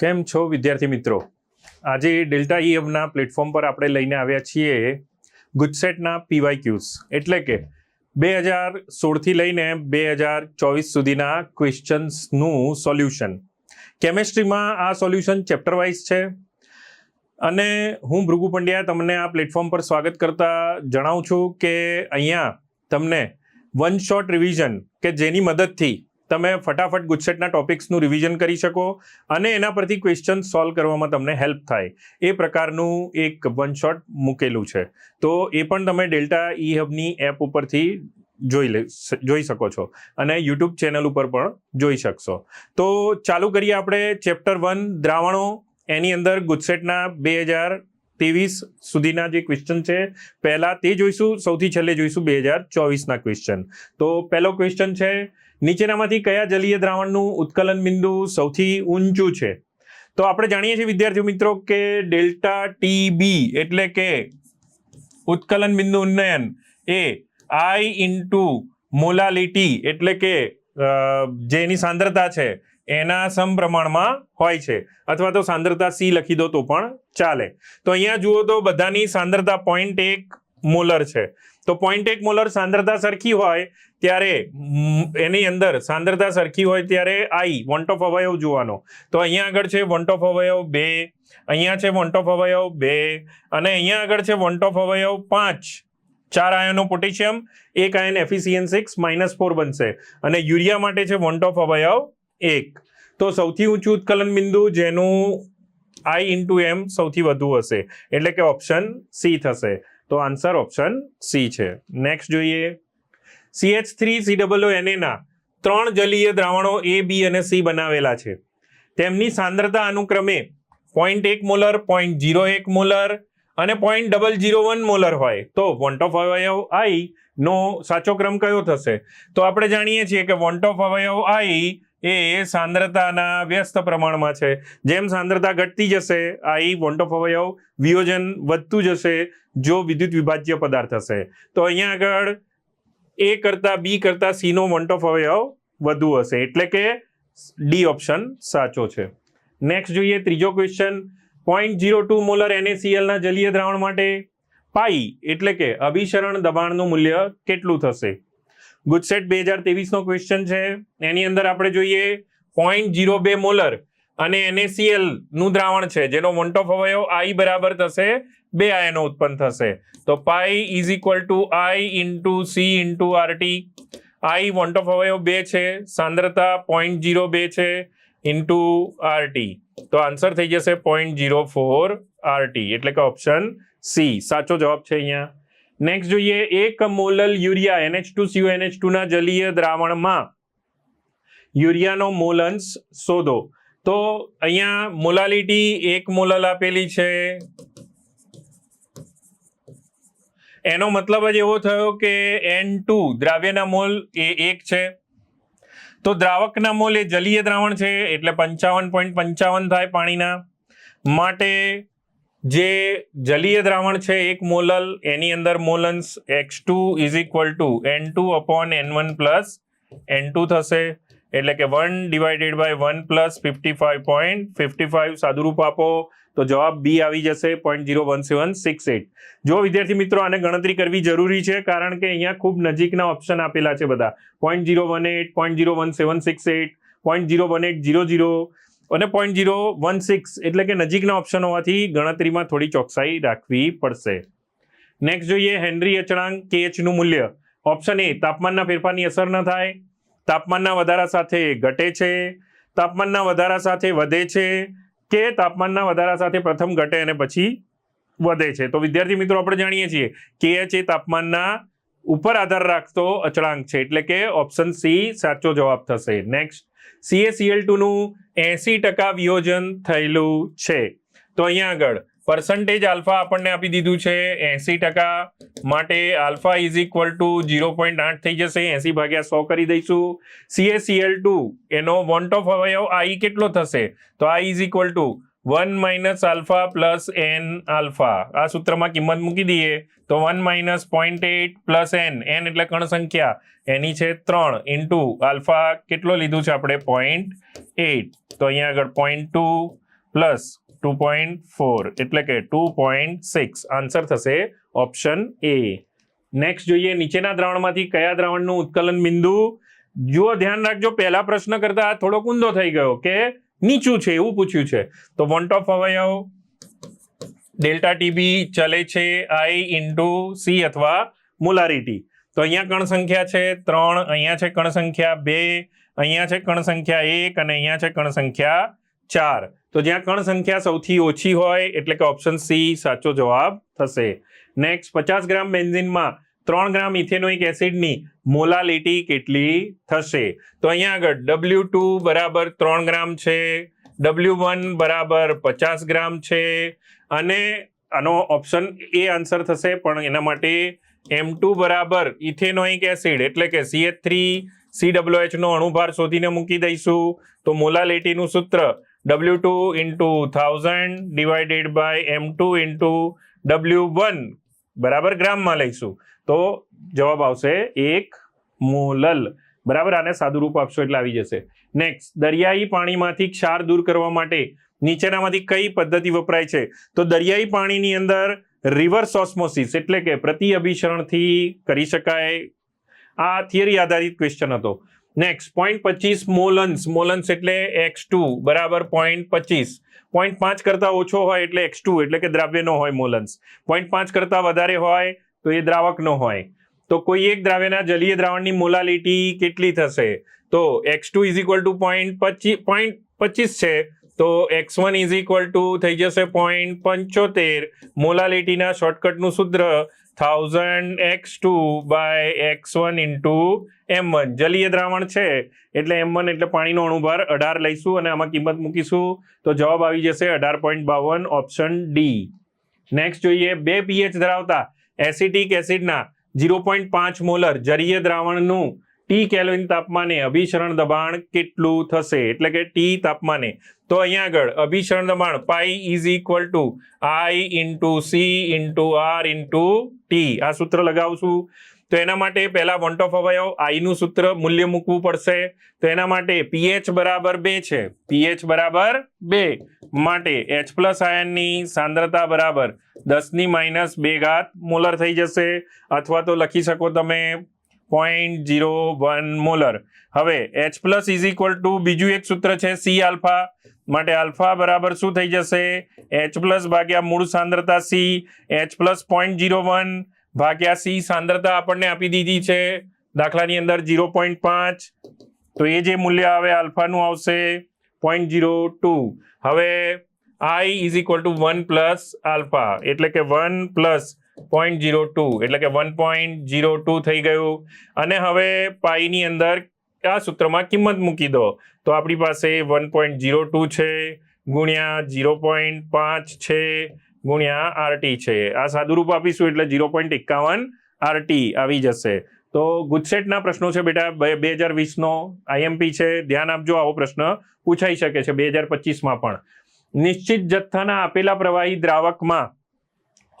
કેમ છો વિદ્યાર્થી મિત્રો? આજે ડેલ્ટા ઈ હબના પ્લેટફોર્મ પર આપણે લઈને આવ્યા છીએ ગુજસેટના પીવાય ક્યુઝ એટલે કે બે હજાર સોળથી લઈને બે હજાર ચોવીસ સુધીના ક્વેશ્ચન્સનું સોલ્યુશન કેમેસ્ટ્રીમાં આ સોલ્યુશન ચેપ્ટર વાઇઝ છે. અને હું ભૃગુ પંડ્યા તમને આ પ્લેટફોર્મ પર સ્વાગત કરતા જણાવું છું કે અહીંયા તમને વન શોટ રિવિઝન કે જેની મદદથી તમે ફટાફટ ગુજસેટના ટોપિક્સનું રિવિઝન કરી શકો અને એના પરથી ક્વેશ્ચન સોલ્વ કરવામાં તમને હેલ્પ થાય. એ પ્રકારનું એક વન શોટ મૂકેલું છે. તો એ પણ તમે ડેલ્ટા ઈ હબની એપ ઉપરથી જોઈ લે, જોઈ શકો છો અને યુટ્યુબ ચેનલ ઉપર પણ જોઈ શકશો. તો ચાલુ કરીએ આપણે ચેપ્ટર વન દ્રાવણો. એની અંદર ગુજસેટના બે હજાર ત્રેવીસ સુધીના જે ક્વેશ્ચન છે, પહેલાં તે જોઈશું, સૌથી છેલ્લે જોઈશું બે હજાર ચોવીસના ક્વેશ્ચન તો પહેલો ક્વેશ્ચન છે નીચેનામાંથી કયા જલીય દ્રાવણનું ઉત્કલન બિંદુ સૌથી ઊંચું છે? તો આપણે જાણીએ છીએ વિદ્યાર્થીઓ મિત્રો કે ડેલ્ટા ટી બી એટલે કે ઉત્કલન બિંદુ ઉન્નયન એ આઈ ઇન્ટુ મોલાલિટી એટલે કે જેની સાંદ્રતા છે એના સમપ્રમાણમાં હોય છે. અથવા તો સાંદ્રતા સી લખી દો તો પણ ચાલે. તો અહીંયા જુઓ તો બધાની સાંદ્રતા પોઈન્ટ એક મોલર છે. તો પોઈન્ટ એક મોલર સાંદ્રતા સરખી હોય ત્યારે એની અંદર સાંદ્રતા સરખી હોય ત્યારે આઈ વોન્ટ ઓફ અવયવ જોવાનો. તો અહીંયા આગળ છે વોન્ટ ઓફ અવયવ બે, અહીંયા છે વોન્ટ ઓફ અવયવ બે, અને અહીંયા આગળ છે વોન્ટ ઓફ અવયવ પાંચ. ચાર આયનો પોટેશિયમ, એક આયન એફિસિયન સિક્સ માઇનસ ફોર બનશે. અને યુરિયા માટે છે વોન્ટ ઓફ અવયવ એક. તો સૌથી ઊંચું ઉત્કલન બિંદુ જેનું આઈ ઇન્ટુ એમ સૌથી વધુ હશે. એટલે કે ઓપ્શન સી થશે. તો આન્સર ઓપ્શન સી છે. નેક્સ્ટ જોઈએ. સીએચ થ્રી સી ડબલ એનએના ત્રણ જલીય દ્રાવણો એ બી અને સી બનાવેલા છે. તેમની સાંદ્રતા અનુક્રમે પોઈન્ટ એક મોલર પોઈન્ટ જીરો એક મોલર અને point double zero one molar હોય. તો વોન્ટ ઓફ અવયવ આઈ નો સાચો ક્રમ કયો થશે? તો આપણે જાણીએ છીએ કે વોન્ટ ઓફ અવયવ આઈ એ સાંદ્રતાના વ્યસ્ત પ્રમાણમાં છે. જેમ સાંદ્રતા ઘટતી જશે આઈ વોન્ટ ઓફ અવયવ વિયોજન વધતું જશે, જો વિદ્યુત વિભાજ્ય પદાર્થ હશે. તો અહીંયા આગળ એ કરતા બી કરતા સી નો વોન્ટ ઓફ અવયવ વધુ હશે. એટલે કે ડી ઓપ્શન સાચો છે. નેક્સ્ટ જોઈએ ત્રીજો question point zero two molar NACL ના જલીય દ્રાવણ માટે પાઈ એટલે કે અભિસરણ દબાણનું મૂલ્ય કેટલું થશે? ગુજસેટ બે હજાર ત્રેવીસનો ક્વેશ્ચન છે. એની અંદર આપણે જોઈએ પોઈન્ટ જીરો બે મોલર અને એનએસીએલનું દ્રાવણ છે, જેનો વોન્ટ ઓફ અવયવ આઈ બરાબર થશે બે આયનો ઉત્પન્ન થશે તો pi is equal to I into C into RT I van't of અવયવ બે છે સાંદ્રતા પોઈન્ટ જીરો બે છે ઇન્ટુ આરટી તો આન્સર થઈ જશે પોઈન્ટ જીરો ફોર આરટી એટલે કે ઓપ્શન સી સાચો જવાબ છે અહીંયા નેક્સ્ટ જોઈએ એક molal urea NH two CO NH ના જલીય દ્રાવણમાં યુરિયાનો મોલન્સ શોધો તો અહીંયા મોલાલિટી એક મોલલ આપેલી છે એનો મતલબ જ એવો થયો કે એન ટુ દ્રાવ્યના મોલ એ એક છે. તો દ્રાવકના મોલ એ જલીય દ્રાવણ છે, એટલે પંચાવન પોઈન્ટ પંચાવન થાય પાણીના. માટે જે જલીય દ્રાવણ છે, એક મોલલ, એની અંદર મોલન્સ X two is equal to N two upon N one plus N two થશે. એટલે કે one divided by one plus fifty five point fifty five સાદુરૂપ આપો. તો જવાબ બી આવી જશે point zero one seven six eight જો વિદ્યાર્થી મિત્રો આને ગણતરી કરવી જરૂરી છે, કારણ કે અહીંયા ખૂબ નજીકના ઓપ્શન આપેલા છે બધા. Point zero one eight point zero one seven six eight point zero one eight zero zero અને પોઈન્ટ ઝીરો વન સિક્સ એટલે કે નજીકના ઓપ્શન હોવાથી ગણતરીમાં થોડી ચોકસાઈ રાખવી પડશે. નેક્સ્ટ જોઈએ હેનરી અચળાંક કે એચનું મૂલ્ય. ઓપ્શન એ તાપમાનના ફેરફારની અસર ન થાય. તાપમાનના વધારા સાથે ઘટે છે. તાપમાનના વધારા સાથે વધે છે. કે તાપમાનના વધારા સાથે પ્રથમ ઘટે અને પછી વધે છે. તો વિદ્યાર્થી મિત્રો, આપણે જાણીએ છીએ કે એચ એ તાપમાનના ઉપર આધાર રાખતો અચળાંક છે. એટલે કે ઓપ્શન સી સાચો જવાબ થશે. નેક્સ્ટ સીએસીએલનું એસી ટકા વિયોજન થયેલું છે. તો અહીંયા આગળ પર્સન્ટેજ આલ્ફા આપણને આપી દીધું છે એસી ટકા. માટે alpha is equal to zero point આઠ થઈ જશે. એસી ભાગ્યા સો કરી દઈશું. સીએસીએલ ટુ એનો વોન્ટ ઓફ અવયવ આઈ કેટલો થશે? તો I is equal to one minus alpha plus N alpha આ સૂત્રમાં કિંમત મૂકી દઈએ તો one minus point eight plus N N એટલે કણ સંખ્યા એની છે ત્રણ ઇન્ટુ આલ્ફા કેટલો લીધું છે આપણે? પોઈન્ટ એટ તો અહીંયા આગળ point two plus two point four એટલે કે ટુ પોઈન્ટ સિક્સ આન્સર થશે ઓપ્શન એ નેક્સ્ટ જોઈએ, નીચેના દ્રાવણમાંથી કયા દ્રાવણનું ઉત્કલન બિંદુ? જો ધ્યાન રાખજો, પહેલા પ્રશ્ન કરતા આ થોડોક ઊંધો થઈ ગયો કે નીચું છે એવું પૂછ્યું છે. તો વોન્ટ ઓફ અવયવ ડેલ્ટા ટીબી ચલે છે આઈ ઇન્ટુ સી અથવા મોલારિટી તો અહીંયા કણ સંખ્યા છે ત્રણ, અહીંયા છે કણ સંખ્યા બે, અહીંયા છે કણ સંખ્યા એક અને અહીંયા છે કણ સંખ્યા ચાર. તો જ્યાં કણ સંખ્યા સૌથી ઓછી હોય એટલે કે ઓપ્શન સી સાચો જવાબ થશે. નેક્સ્ટ પચાસ ગ્રામ બેન્ઝિનમાં ત્રણ ગ્રામ ઇથેનોઇક એસિડની મોલાલિટી કેટલી થશે? તો અહીંયા આગળ ડબલ્યુ ટુ બરાબર ત્રણ ગ્રામ છે ડબલ્યુ વન બરાબર પચાસ ગ્રામ છે, અને આનો ઓપ્શન એ આન્સર થશે, પણ એના માટે એમ ટુ બરાબર ઇથેનોઇક એસિડ એટલે કે સીએચ થ્રી સી ડબલ્યુ એચનો અણુભાર શોધીને મૂકી દઈશું. તો મોલાલિટીનું સૂત્ર W two into thousand divided by M two into W one બરાબર ગ્રામમાં લઈશું. તો જવાબ આવશે એક મોલલ. બરાબર? આને સાદું રૂપ આપશો એટલે આવી જશે. નેક્સ્ટ દરિયાઈ પાણીમાંથી ક્ષાર દૂર કરવા માટે નીચેનામાંથી કઈ પદ્ધતિ વપરાય છે? તો દરિયાઈ પાણીની અંદર રિવર્સ ઓસ્મોસિસ એટલે કે પ્રતિ અભિસરણથી કરી શકાય. આ થિયરી આધારિત ક્વેશ્ચન હતો. નેક્સ્ટ પોઈન્ટ પચીસ મોલન્સ. મોલન્સ એટલે એક્સ ટુ, બરાબર? પોઈન્ટ પચીસ. પોઈન્ટ પાંચ કરતાં ઓછો હોય એટલે એક્સ ટુ, એટલે કે દ્રાવ્યનો હોય મોલન્સ. પોઈન્ટ પાંચ કરતાં વધારે હોય તો એ દ્રાવકનો હોય. તો કોઈ એક દ્રાવ્યના જલીય દ્રાવણની મોલાલિટી કેટલી થશે? તો X two is equal to point પચીસ પોઈન્ટ પચીસ છે, તો X one is equal to થઈ જશે પોઈન્ટ પંચોતેર. મોલાલિટીના શોર્ટકટનું સૂત્ર thousand X two by X one into M one જલીય દ્રાવણ છે, એટલે એમ વન એટલે પાણીનો અણુભાર અઢાર લઈશું અને આમાં કિંમત મૂકીશું. તો જવાબ આવી જશે અઢાર પોઈન્ટ બાવન ઓપ્શન ડી નેક્સ્ટ જોઈએ, બે પીએચ ધરાવતા એસિટિક એસિડના ઝીરો પોઈન્ટ પાંચ મોલર જરીય દ્રાવણનું. ટી કેલ્વિન તાપમાને અભિસરણ દબાણ કેટલું થશે? એટલે કે ટી તાપમાને. તો અહીંયા આગળ, અભિસરણ દબાણ pi is equal to I into C into R into T આ સૂત્ર લગાવશું. તો એના માટે પહેલા વોન્ટ ઓફ અવયવ આઈનું સૂત્ર મૂલ્ય મૂકવું પડશે. તો એના માટે પીએચ બરાબર બે છે. પીએચ બરાબર બે. માટે એચ પ્લસ આયનની સાંદ્રતા બરાબર દસની માઇનસ બે ઘાત મોલર થઈ જશે. અથવા તો લખી શકો તમે પોઈન્ટ જીરો વન મોલર હવે H plus is equal to બીજું એક સૂત્ર છે સી આલ્ફા માટે આલ્ફા બરાબર શું થઈ જશે? એચ પ્લસ ભાગ્યા મૂળ સાંદ્રતા C H plus point zero one ભાગ્યા સી સાંદ્રતા આપણને આપી દીધી છે. દાખલાની અંદર જીરો પોઈન્ટ પાંચ. તો એ જે મૂલ્ય આવે આલ્ફાનું આવશે પોઈન્ટ જીરો ટુ હવે I is equal to one plus alpha એટલે કે one plus point zero two એટલે કે વન પોઈન્ટ જીરો ટુ થઈ ગયું. અને હવે પાઈની અંદર આ સૂત્રમાં કિંમત મૂકી દો. તો આપણી પાસે વન પોઈન્ટ જીરો ટુ છે, ગુણ્યા જીરો પોઈન્ટ પાંચ છે, ગુણ્યા આરટી છે. આ સાદુરૂપ આપીશું એટલે જીરો પોઈન્ટ એકાવન આરટી આવી જશે. તો ગુજસેટના પ્રશ્નો છે બેટા, બે હજાર વીસનો આઈએમપી છે. ધ્યાન આપજો, આવો પ્રશ્ન પૂછાઈ શકે છે, બે હજાર પચીસમાં પણ. નિશ્ચિત જથ્થાના આપેલા પ્રવાહી દ્રાવકમાં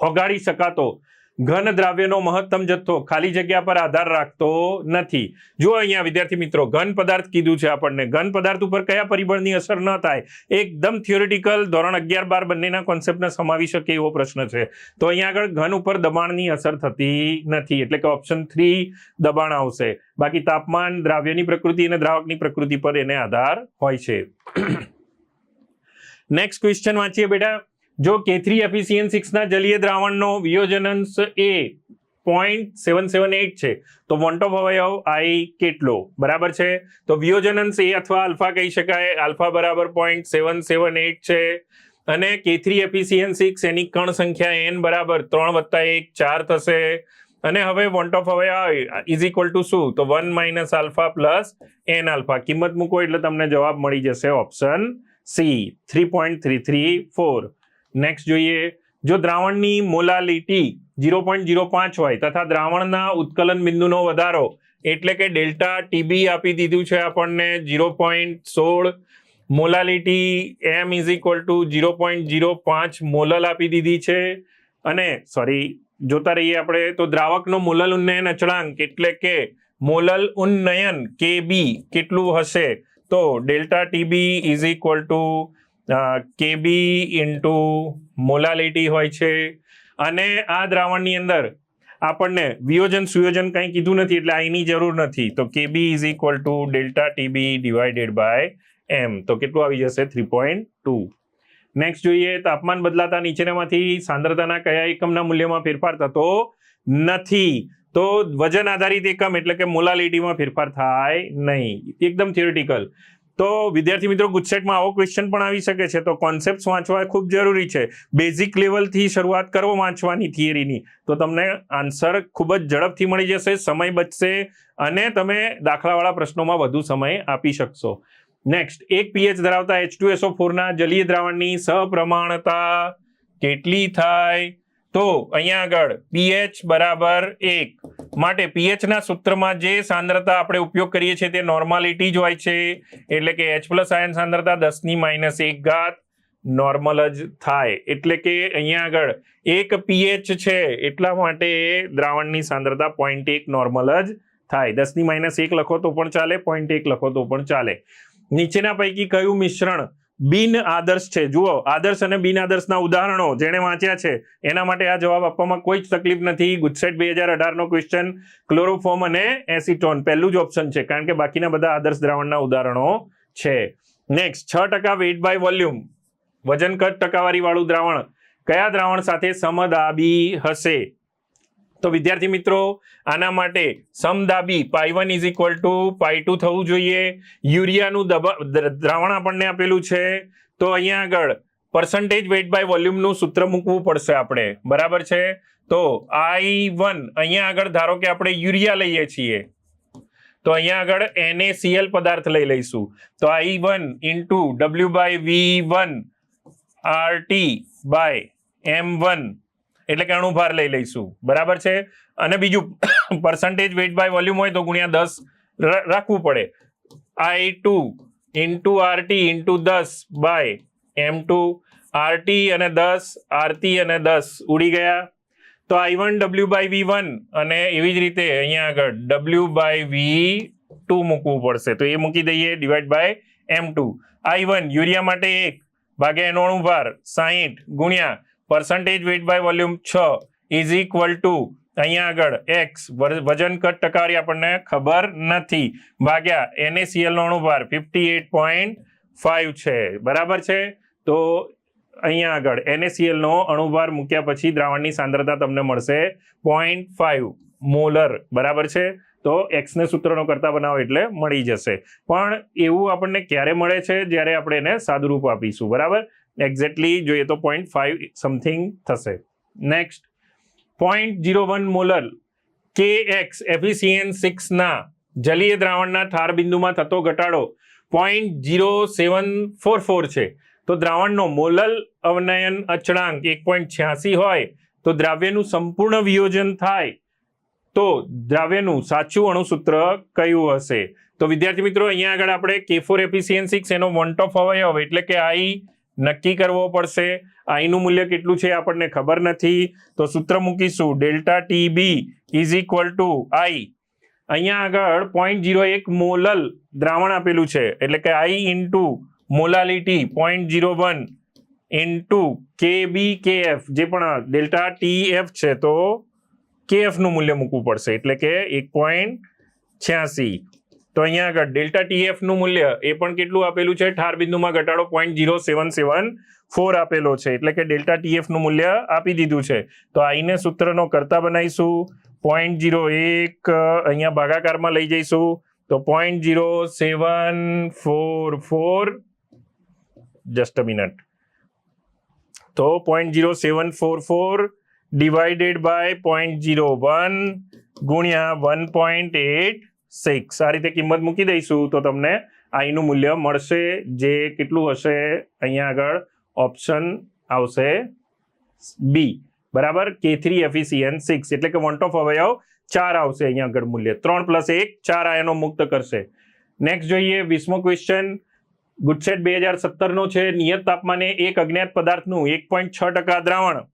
ઓગાળી શકાતો. ઘન દ્રાવ્યનો મહત્તમ જથ્થો ખાલી જગ્યા પર આધાર રાખતો નથી. જો અહીંયા વિદ્યાર્થી મિત્રો, ઘન પદાર્થ કીધું છે આપણને. ઘન પદાર્થ ઉપર કયા પરિબળની અસર ન થાય? એકદમ થિયોરિટિકલ ધોરણ અગિયાર બાર બંનેના કોન્સેપ્ટને સમાવી શકે એવો પ્રશ્ન છે. તો અહીંયા આગળ ઘન ઉપર દબાણની અસર થતી નથી, એટલે કે ઓપ્શન થ્રી દબાણ આવશે. બાકી તાપમાન, દ્રાવ્યની પ્રકૃતિ અને દ્રાવકની પ્રકૃતિ પર એને આધાર હોય છે. નેક્સ્ટ ક્વેશ્ચન વાંચીએ બેટા. જો કે થ્રી એફિસિયન સિક્સના જલીય દ્રાવણનો વિયોજનંશ એ પોઈન્ટ સેવન સેવન એટ છે. તો વોન્ટ ઓફ અવયવ આઈ કેટલો? બરાબર છે? તો વિયોજનંશ એ અથવા આલ્ફા કહી શકાય. આલ્ફા બરાબર પોઈન્ટ સેવન સેવન એટ છે. અને કે થ્રી એફિસિયન સિક્સ એની કણ સંખ્યા એન બરાબર ત્રણ વત્તા એક ચાર થશે. અને હવે વોન્ટ ઓફ અવયવ ઇઝ ઇક્વલ ટુ શું? તો one minus alpha plus N alpha. કિંમત મૂકો એટલે તમને જવાબ મળી જશે option C three point three three four next જોઈએ, જો દ્રાવણની મોલાલિટી જીરો પોઈન્ટ ઝીરો પાંચ હોય તથા દ્રાવણના ઉત્કલન બિંદુનો વધારો એટલે કે ડેલ્ટા ટીબી આપી દીધું છે આપણને જીરો પોઈન્ટ સોળ molality M is equal to zero point zero પાંચ મોલલ આપી દીધી છે. અને સોરી જોતા રહીએ આપણે, તો દ્રાવકનો મોલલ ઉન્નયન અચળાંક એટલે કે મોલલ ઉન્નયન કે બી કેટલું હશે? તો delta TB is equal to KB into molality હોય છે. અને આ દ્રાવણની અંદર આપણને વિયોજન સુયોજન કંઈ કીધું નથી, એટલે આની જરૂર નથી. તો KB is equal to delta TB divided by M તો કેટલું આવી જશે? થ્રી પોઈન્ટ ટુ નેક્સ્ટ જોઈએ, તાપમાન બદલાતા નીચેનામાંથી સાંદ્રતાના કયા એકમના મૂલ્યમાં ફેરફાર થતો નથી? તો વજન આધારિત એકમ એટલે કે મોલાલિટીમાં ફેરફાર થાય નહીં. એકદમ થિયોરિટિકલ તો વિદ્યાર્થી મિત્રો ગુજસેટમાં આવો ક્વેશ્ચન પણ આવી શકે છે. તો કોન્સેપ્ટ વાંચવા ખૂબ જરૂરી છે. બેઝિક લેવલથી શરૂઆત કરો વાંચવાની થિયરીની તો તમને આન્સર ખૂબ જ ઝડપથી મળી જશે, સમય બચશે અને તમે દાખલાવાળા પ્રશ્નોમાં વધુ સમય આપી શકશો. નેક્સ્ટ એક પીએચ ધરાવતા એચ ટુ એસઓ ફોરના જલીય દ્રાવણની સપ્રમાણતા કેટલી થાય? તો અહીંયા આગળ પીએચ બરાબર એક. માટે પીએચ ના સૂત્રમાં જે સાંદ્રતા આપણે ઉપયોગ કરીએ છીએ તે નોર્માલિટી જ હોય છે. એટલે કે એચ પ્લસ આયન સાંદ્રતા દસની માઇનસ એક ઘાત નોર્મલ જ થાય. એટલે કે અહીંયા આગળ એક પીએચ છે એટલા માટે દ્રાવણની સાંદ્રતા પોઈન્ટ એક નોર્મલ જ થાય. દસની માઇનસ એક લખો તો પણ ચાલે પોઈન્ટ એક લખો તો પણ ચાલે. નીચેના પૈકી કયું મિશ્રણ બિન આદર્શ છે. જુઓ, આદર્શ અને બિન આદર્શના ઉદાહરણો જેણે વાંચ્યા છે. એના માટે આ જવાબ આપવામાં કોઈ જ તકલીફ નથી. ગુજસેટ બે હજાર અઢારનો ક્વેશ્ચન ક્લોરોફોર્મ અને એસિટોન પહેલું જ ઓપ્શન છે, કારણ કે બાકીના બધા આદર્શ દ્રાવણના ઉદાહરણો છે. નેક્સ્ટ છ ટકા વેઇટ બાય વોલ્યુમ વજન કદ ટકાવારી વાળું દ્રાવણ. કયા દ્રાવણ સાથે સમદાબી હશે? તો વિદ્યાર્થી મિત્રો, આના માટે સમદાબી pi one is equal to pi two થવું જોઈએ. યુરિયાનું દ્રાવણ આપણને આપેલું છે. તો અહીંયા આગળ પર્સન્ટેજ વેઇટ બાય વોલ્યુમનું સૂત્ર મૂકવું પડશે આપણે. બરાબર છે? તો આઈ વન અહીંયા આગળ ધારો કે આપણે યુરિયા લઈએ છીએ. તો અહીંયા આગળ NaCl પદાર્થ લઈ લઈશું. તો I one into W by V one R T by M one એટલે કે અણુભાર લઈ લઈશું. બરાબર છે? અને બીજું પર્સન્ટેજ વેટ બાય વોલ્યુમ હોય તો ગુણ્યા દસ રાખવું પડે. I two into RT into દસ બાય એમ ટુ આરટી અને દસ આરતી અને દસ ઉડી ગયા. તો I one W by V one અને એવી જ રીતે અહીંયા આગળ ડબલ્યુ બાય વી ટુ મૂકવું પડશે. તો એ મૂકી દઈએ divide by M two I one urea માટે એક ભાગ્યા એનો અણુભાર સાહીઠ ગુણ્યા પર્સન્ટેજ વેઇટ બાય વોલ્યુમ છ ઇઝ ઇક્વલ ટુ અહીંયા આગળ એક્સ વજન કટ ટકાવારી આપણને ખબર નથી. ભાગ્યા એનએસીએલ નો અણુભાર ફિફ્ટી એટ પોઈન્ટ ફાઈવ છે. બરાબર છે? તો અહીંયા આગળ એનએસીએલ નો અણુભાર મૂક્યા પછી દ્રાવણની સાંદ્રતા તમને મળશે પોઈન્ટ ફાઈવ મોલર બરાબર છે? તો એક્સને સૂત્રનો કરતા બનાવો એટલે મળી જશે. પણ એવું આપણને ક્યારે મળે છે? જ્યારે આપણે એને સાદુરૂપ આપીશું. બરાબર? એક્ઝેક્ટલી જોઈએ તો પોઈન્ટ ફાઈવ સમથિંગ થશે. Next point zero one molar K X FeCN સિક્સના જલીય દ્રાવણના ઠાર બિંદુમાં થતો ઘટાડો point zero seven four four છે. તો દ્રાવણનો મોલલ અવનયન અચળાંક એક પોઈન્ટ છ્યાસી હોય તો દ્રાવ્યનું સંપૂર્ણ વિયોજન થાય. તો દ્રાવ્યનું સાચું અણુસૂત્ર કયું હશે? તો વિદ્યાર્થી મિત્રો, અહીંયા આગળ આપણે કે ફોર એફિસિયન સિક્સ એનો વન ઓફ અવયવ એટલે કે આઈ નક્કી કરવો પડશે. આઈનું મૂલ્ય કેટલું છે આપણને ખબર નથી. તો સૂત્ર મૂકીશું. Delta T B is equal to I. અહીંયા આગળ પોઈન્ટ જીરો એક મોલલ દ્રાવણ આપેલું છે. એટલે કે I into molality point zero one into K B કે એફ જે પણ ડેલ્ટા ટી એફ છે તો કે એફનું મૂલ્ય મૂકવું પડશે. એટલે કે એક પોઈન્ટ છ્યાસી. તો અહીંયા આગળ ડેલ્ટા ટીએફનું મૂલ્ય એ પણ કેટલું આપેલું છે? ઠાર બિંદુમાં ઘટાડો point zero seven seven four આપેલો છે. એટલે કે ડેલ્ટા ટીએફનું મૂલ્ય આપી દીધું છે. તો આઈને સૂત્રનો કરતા બનાવીશું. પોઈન્ટ જીરો એક અહીંયા ભાગાકારમાં લઈ જઈશું. તો point zero seven four four just a minute તો point zero seven four four divided by point zero one ગુણ્યા વન પોઈન્ટ એટ સિક્સ આ રીતે કિંમત મૂકી દઈશું તો તમને આઈનું મૂલ્ય મળશે જે કેટલું હશે? અહીંયા આગળ ઓપ્શન આવશે બી બરાબર? કે થ્રી એફિસિયન સિક્સ એટલે કે વોન્ટ ઓફ અવયવ ચાર આવશે અહીંયા આગળ મૂલ્ય. ત્રણ પ્લસ એક, ચાર આયનો મુક્ત કરશે. નેક્સ્ટ જોઈએ વીસમો ક્વેશ્ચન ગુજસેટ બે હજાર સત્તરનો છે. નિયત તાપમાને એક અજ્ઞાત પદાર્થનું એક પોઈન્ટ છ ટકા દ્રાવણ,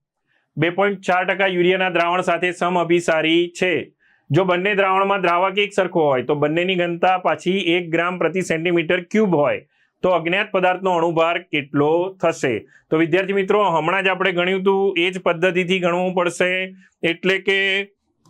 બે પોઈન્ટ ચાર ટકા યુરિયાના દ્રાવણ સાથે સમઅભિસારી છે. જો બંને દ્રાવણમાં દ્રાવક એક સરખો હોય, તો બંનેની ઘનતા પાછી એક ગ્રામ પ્રતિ સેન્ટીમીટર ક્યુબ હોય. તો અજ્ઞાત પદાર્થનો અણુભાર કેટલો થશે? તો વિદ્યાર્થી મિત્રો, હમણાં જ આપણે ગણ્યું હતું એ જ પદ્ધતિથી ગણવું પડશે. એટલે કે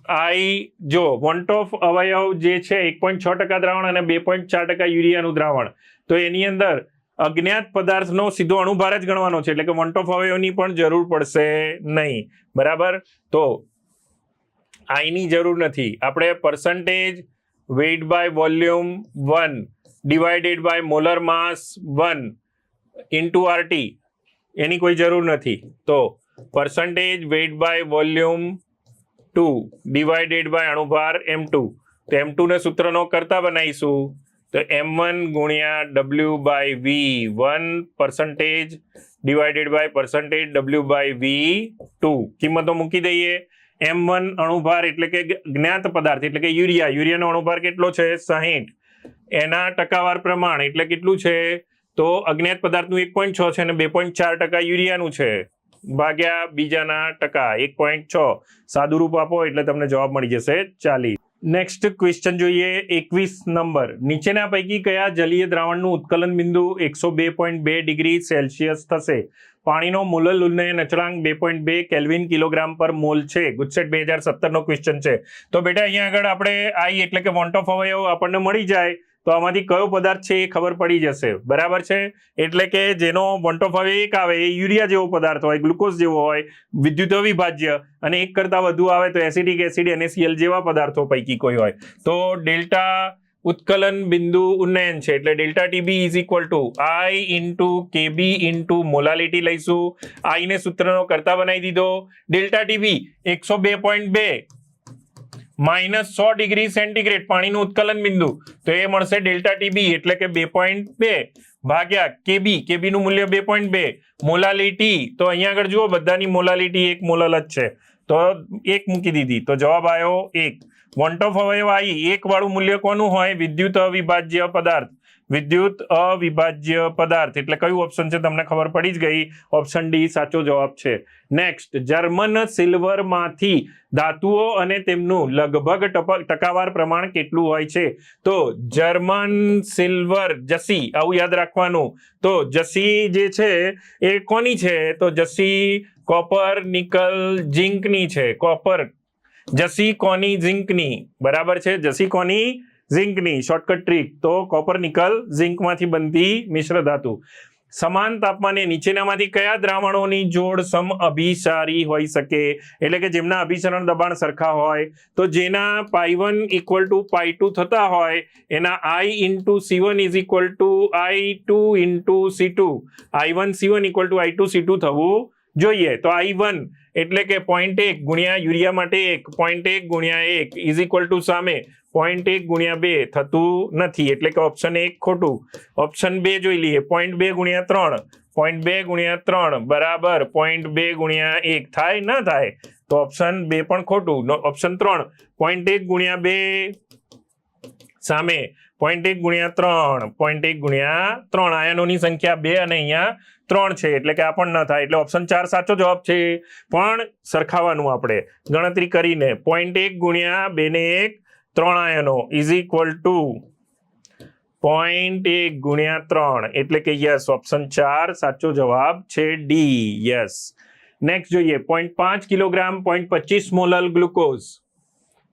આઈ, જો વોન્ટ ઓફ અવયવ જે છે, એક પોઈન્ટ છ ટકા દ્રાવણ અને બે પોઈન્ટ ચાર ટકા યુરિયાનું દ્રાવણ. તો એની અંદર અજ્ઞાત પદાર્થનો સીધો અણુભાર જ ગણવાનો છે, એટલે કે વોન્ટ ઓફ અવયવની પણ જરૂર પડશે નહીં. બરાબર? તો આઈની જરૂર નથી. આપણે percentage weight by volume one divided by molar mass one into RT એની કોઈ જરૂર નથી. તો percentage weight by volume two divided by અણુભાર M two તો એમ ટુને સૂત્રનો કરતા બનાવીશું. તો એમ વન ગુણ્યા W by V one percentage divided by percentage W by V two કિંમતો મૂકી દઈએ. એમ વન અણુભાર એટલે કે જ્ઞાત પદાર્થ, એટલે કે યુરિયા. યુરિયાનો અણુભાર કેટલો છે? સાહીઠ. એના ટકાવાર પ્રમાણ એટલે કેટલું છે? તો અજ્ઞાત પદાર્થનું એક પોઈન્ટ છ છે અને બે પોઈન્ટ ચાર ટકા યુરિયાનું છે. ભાગ્યા બીજાના ટકા, એક પોઈન્ટ છ. સાદુરૂપ આપો એટલે તમને જવાબ મળી જશે ચાલીસ. નેક્સ્ટ ક્વેશ્ચન જોઈએ, એકવીસ નંબર. નીચેના પૈકી કયા જલીય દ્રાવણનું ઉત્કલન બિંદુ એકસો બે પોઈન્ટ બે ડિગ્રી સેલ્સિયસ થશે? પાણીનો મોલલ ઉન્નયન અચળાંક બે પોઈન્ટ બે કેલ્વિન કિલોગ્રામ પર મોલ છે. ગુજસેટ બે હજાર સત્તરનો ક્વેશ્ચન છે. તો બેટા, અહીંયા આગળ આપણે આઈ એટલે કે વોન્ટ ઓફ અવયવ આપણને મળી જાય. તો આમાંથી કયો પદાર્થ છે એ ખબર પડી જશે. બરાબર છે? એટલે કે જેનો ઓફ અવયવ એક આવે એ યુરિયા જેવો પદાર્થ હોય, ગ્લુકોઝ જેવો હોય, વિદ્યુત અવિભાજ્ય અને એક કરતાં વધુ આવે તો એસિડિક એસિડ એનએસીએલ જેવા પદાર્થો પૈકી કોઈ હોય. તો ડેલ્ટા ઉત્કલન બિંદુ ઉન્નયન છે. એટલે delta TB is equal to I into KB into molality લઈશું. આઈને સૂત્રનો કરતા બનાવી દીધો. ડેલ્ટા ટીબી એકસો બે પોઈન્ટ બે. માઇનસ સો ડિગ્રી સેન્ટીગ્રેડ પાણીનું ઉત્કલન બિંદુ. તો એ મળશે ડેલ્ટા ટીબી એટલે કે બે પોઈન્ટ બે ભાગ્યા કેબી કેબી નું મૂલ્ય બે પોઈન્ટ બે. મોલાલિટી તો અહીંયા આગળ જુઓ, બધાની મોલાલિટી એક મોલલ જ છે. તો એક મૂકી દીધી. તો જવાબ આવ્યો એક. વોન્ટ ઓફ અવયવ આવી એક વાળું મૂલ્ય કોનું હોય? વિદ્યુત અવિભાજ્ય પદાર્થ. વિદ્યુત અવિભાજ્ય પદાર્થ. એટલે કયું ઓપ્શન છે? તમને ખબર પડી જ ગઈ. ઓપ્શન ડી સાચો જવાબ છે. નેક્સ્ટ જર્મન સિલ્વરમાંથી ધાતુઓ અને તેમનું લગભગ ટકાવાર પ્રમાણ કેટલું હોય છે? તો જર્મન સિલ્વર, જસી, આવું યાદ રાખવાનું. તો જસી જે છે એ કોની છે? તો જસી કોપર, નિકલ, ઝિંકની છે. કોપર. જસી કોની, ઝિંકની. બરાબર છે? જસી કોની? ઝિંકની શોર્ટકટ ટ્રીક તો કોપર નિકલ ઝિંકમાંથી બનતી મિશ્ર ધાતુ. સમાન તાપમાને નીચેનામાંથી કયા દ્રાવણોની જોડ સમ અભિસારી હોઈ શકે? એટલે કે જેમના અભિસરણ દબાણ સરખા હોય, તો જેના pi one equal to pi two થતા હોય, એના I into C one is equal to I two into C two I one C one equal to I two C two થવું જોઈએ. તો આઈ વન એટલે કે પોઈન્ટ એક ગુણ્યા યુરિયા માટે એક પોઈન્ટ એક ગુણ્યા એક ઇઝ ઇક્વલ ટુ સામે પોઈન્ટ એક ગુણ્યા બે થતું નથી. એટલે કે ઓપ્શન એક ખોટું. ઓપ્શન બે જોઈ લઈએ. પોઈન્ટ બે ગુણ્યા ત્રણ. પોઈન્ટ બે ગુણ્યા ત્રણ. બરાબર. પોઈન્ટ બે ગુણ્યા એક. થાય? ન થાય. તો ઓપ્શન બે પણ ખોટું. ઓપ્શન ત્રણ. પોઈન્ટ એક ગુણ્યા બે સામે. પોઈન્ટ એક ગુણ્યા ત્રણ. પોઈન્ટ એક ગુણ્યા ત્રણ. આયનોની સંખ્યા બે અને અહીંયા ત્રણ છે, એટલે કે આ પણ ન થાય. એટલે ઓપ્શન ચાર સાચો જવાબ છે. પણ સરખાવાનું આપણે. ગણતરી કરીને પોઈન્ટ એક ગુણ્યા બે ને એક ત્રણ આયનો ઇઝ ઇક્વલ ટુ પોઈન્ટ એક ગુણ્યા ત્રણ. એટલે કે યસ ઓપ્શન ચાર સાચો જવાબ છે ડી યસ નેક્સ્ટ જોઈએ. પોઈન્ટ પાંચ કિલોગ્રામ પોઈન્ટ પચીસ મોલલ ગ્લુકોઝ.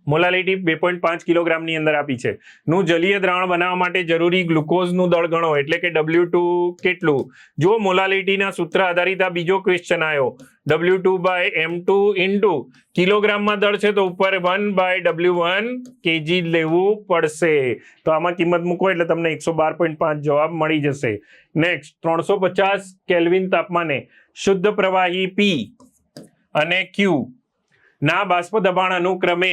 મોલાલિટી બે પોઈન્ટ પાંચ કિલોગ્રામની અંદર આપી છે. નું જલીય દ્રાવણ બનાવવા માટે જરૂરી ગ્લુકોઝનું દળ ગણો, એટલે કે ડબલ્યુ ટુ કેટલું? જો મોલાલિટીના સૂત્ર આધારિત આ બીજો ક્વેશ્ચન આવ્યો. W two by M two into કિલોગ્રામમાં દળ છે તો ઉપર one by W one KG લેવું પડશે. તો આમાં કિંમત મૂકો એટલે તમને એકસો બાર પોઈન્ટ પાંચ જવાબ મળી જશે. નેક્સ્ટ ત્રણસો પચાસ કેલ્વિન તાપમાને શુદ્ધ પ્રવાહી પી અને ક્યુ ના બાષ્પ દબાણ અનુક્રમે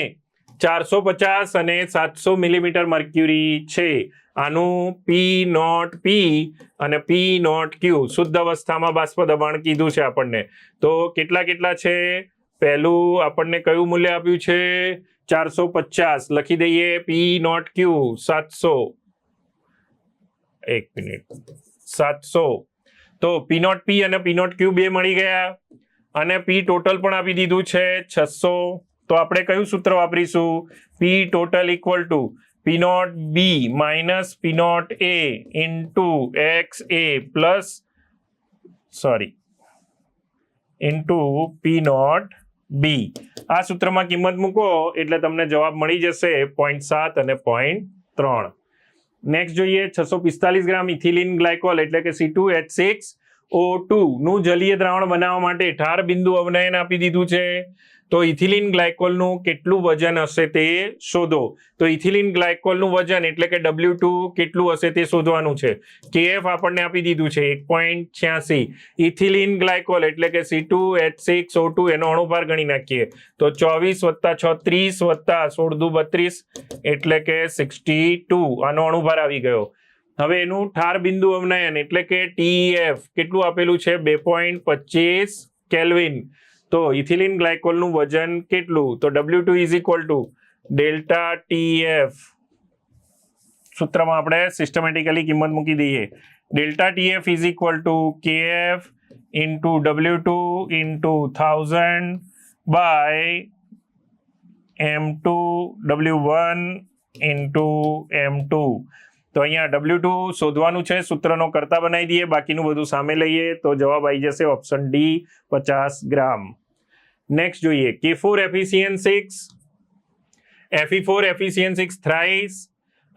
ચારસો પચાસ અને સાતસો મિલીમીટર મર્ક્યુરી છે. આનું પી નોટ પી અને પી નોટ ક્યુ શુદ્ધ અવસ્થામાં બાષ્પ દબાણ કીધું છે આપણને. તો કેટલા કેટલા છે? પહેલું આપણને કયું મૂલ્ય આપ્યું છે? ચારસો પચાસ. લખી દઈએ પી નોટ ક્યુ સાતસો. એક મિનિટ. સાતસો. તો પી નોટ પી અને પી નોટ ક્યુ બે મળી ગયા. અને પી ટોટલ પણ આપી દીધું છે છસો. તો આપણે કયું સૂત્ર વાપરીશું? P total equal to P naught B minus P naught A into X A plus sorry into P naught B આ સૂત્રમાં કિંમત મૂકો એટલે તમને જવાબ મળી જશે પોઈન્ટ સાત અને પોઈન્ટ ત્રણ. નેક્સ્ટ જોઈએ, છસો પિસ્તાલીસ ગ્રામ ઇથિલિન ગ્લાયકોલ એટલે કે C two H six O two નું જલીય દ્રાવણ બનાવવા માટે ઠાર બિંદુ અવનયન આપી દીધું છે. તો ઇથિલિન ગ્લાયકોલનું કેટલું વજન હશે તે શોધો. તો ઇથિલિન ગ્લાયકોલનું વજન એટલે કે ડબલ્યુ ટુ કેટલું હશે તે શોધવાનું છે. કેએફ આપણને આપી દીધું છે એક પોઈન્ટ છ્યાસી. ઇથિલિન ગ્લાયકોલ એટલે કે C two H six O two એનો અણુભાર ગણી નાખીએ. તો ચોવીસ વત્તા છ ત્રીસ વત્તા સોળ દુ બત્રીસ એટલે કે સિક્સટી ટુ આનો અણુભાર આવી ગયો. હવે એનું ઠાર બિંદુ અવનયન એટલે કે ટીએફ કેટલું આપેલું છે? બે પોઈન્ટ પચીસ કેલ્વિન તો ઇથિલિન ગ્લાયકોલનું વજન કેટલું? તો W two is equal to delta TF સૂત્રમાં આપણે સિસ્ટમેટિકલી કિંમત મૂકી દઈએ. Delta TF is equal to KF into W two into thousand by M two W one into M two તો અહીંયા ડબલ્યુ ટુ શોધવાનું છે, સૂત્રનો કરતા બનાવી દઈએ, બાકીનું બધું સામે લઈએ, તો જવાબ આવી જશે ઓપ્શન ડી પચાસ ગ્રામ. નેક્સ્ટ જોઈએ કે four એફિસિયન six એફી four એફિસિયન six thrice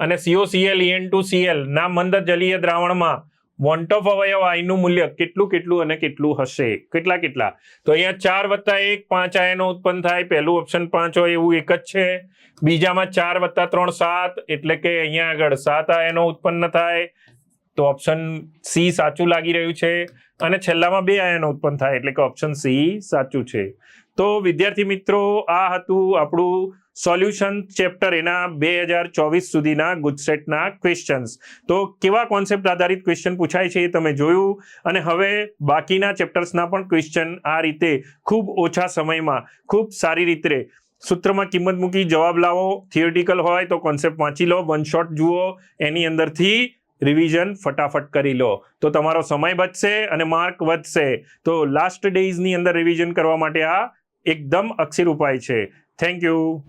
અને સીઓસીએલ ઈએન ટુ સીએલ ના મંદ જલીય દ્રાવણમાં વોન્ટ ઓફ અવયવ આયનું મૂલ્ય કેટલું કેટલું અને કેટલું હશે? કેટલા કેટલા? તો અહીંયા ચાર વત્તા એક, પાંચ આયનો ઉત્પન્ન થાય. પહેલું ઓપ્શન પાંચ હોય એવું એક જ છે. બીજામાં ચાર વત્તા ત્રણ સાત, એટલે કે અહીંયા આગળ સાત આયનો ઉત્પન્ન થાય. તો ઓપ્શન સી સાચું લાગી રહ્યું છે. અને છેલ્લામાં બે આયનો ઉત્પન્ન થાય, એટલે કે ઓપ્શન સી સાચું છે. તો વિદ્યાર્થી મિત્રો, આ હતું આપણું સોલ્યુશન ચેપ્ટર એના બે હજાર ચોવીસ સુધીના ગુજસેટના ક્વેશ્ચન્સ તો કેવા કોન્સેપ્ટ આધારિત ક્વેશ્ચન પૂછાય છે એ તમે જોયું? અને હવે બાકીના ચેપ્ટર્સના પણ ક્વેશ્ચન આ રીતે ખૂબ ઓછા સમયમાં, ખૂબ સારી રીતે. સૂત્રમાં કિંમત મૂકી જવાબ લાવો. થિયોરિટિકલ હોય તો કોન્સેપ્ટ વાંચી લો. વન શોટ જુઓ. એની અંદરથી રિવિઝન ફટાફટ કરી લો. તો તમારો સમય બચશે અને માર્ક વધશે. તો લાસ્ટ ડેઝની અંદર રિવિઝન કરવા માટે આ એકદમ અક્ષર ઉપાય છે. Thank you.